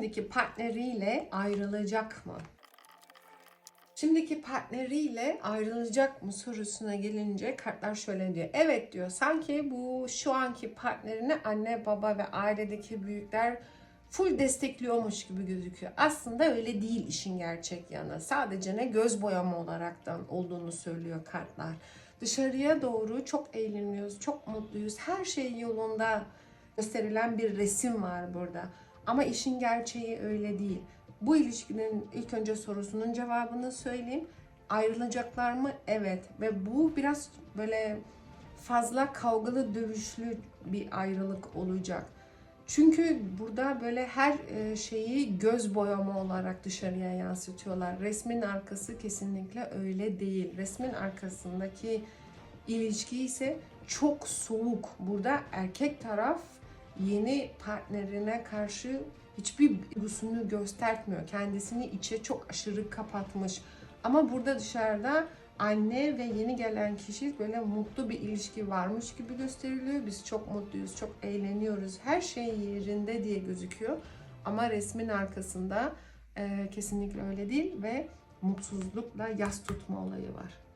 şimdiki partneriyle ayrılacak mı? Şimdiki partneriyle ayrılacak mı sorusuna gelince kartlar şöyle diyor. Evet diyor sanki bu şu anki partnerini anne baba ve ailedeki büyükler full destekliyormuş gibi gözüküyor. Aslında öyle değil işin gerçek yanı. Sadece ne göz boyama olaraktan olduğunu söylüyor kartlar. Dışarıya doğru çok eğleniyoruz, çok mutluyuz. Her şey yolunda gösterilen bir resim var burada. Ama işin gerçeği öyle değil. Bu ilişkinin ilk önce sorusunun cevabını söyleyeyim. Ayrılacaklar mı? Evet. Ve bu biraz böyle fazla kavgalı dövüşlü bir ayrılık olacak. Çünkü burada böyle her e, şeyi göz boyama olarak dışarıya yansıtıyorlar. Resmin arkası kesinlikle öyle değil. Resmin arkasındaki ilişki ise çok soğuk. Burada erkek taraf yeni partnerine karşı hiçbir duygusunu göstermiyor. Kendisini içe çok aşırı kapatmış. Ama burada dışarıda anne ve yeni gelen kişi böyle mutlu bir ilişki varmış gibi gösteriliyor. Biz çok mutluyuz, çok eğleniyoruz. Her şey yerinde diye gözüküyor. Ama resmin arkasında e, kesinlikle öyle değil ve mutsuzlukla yas tutma olayı var.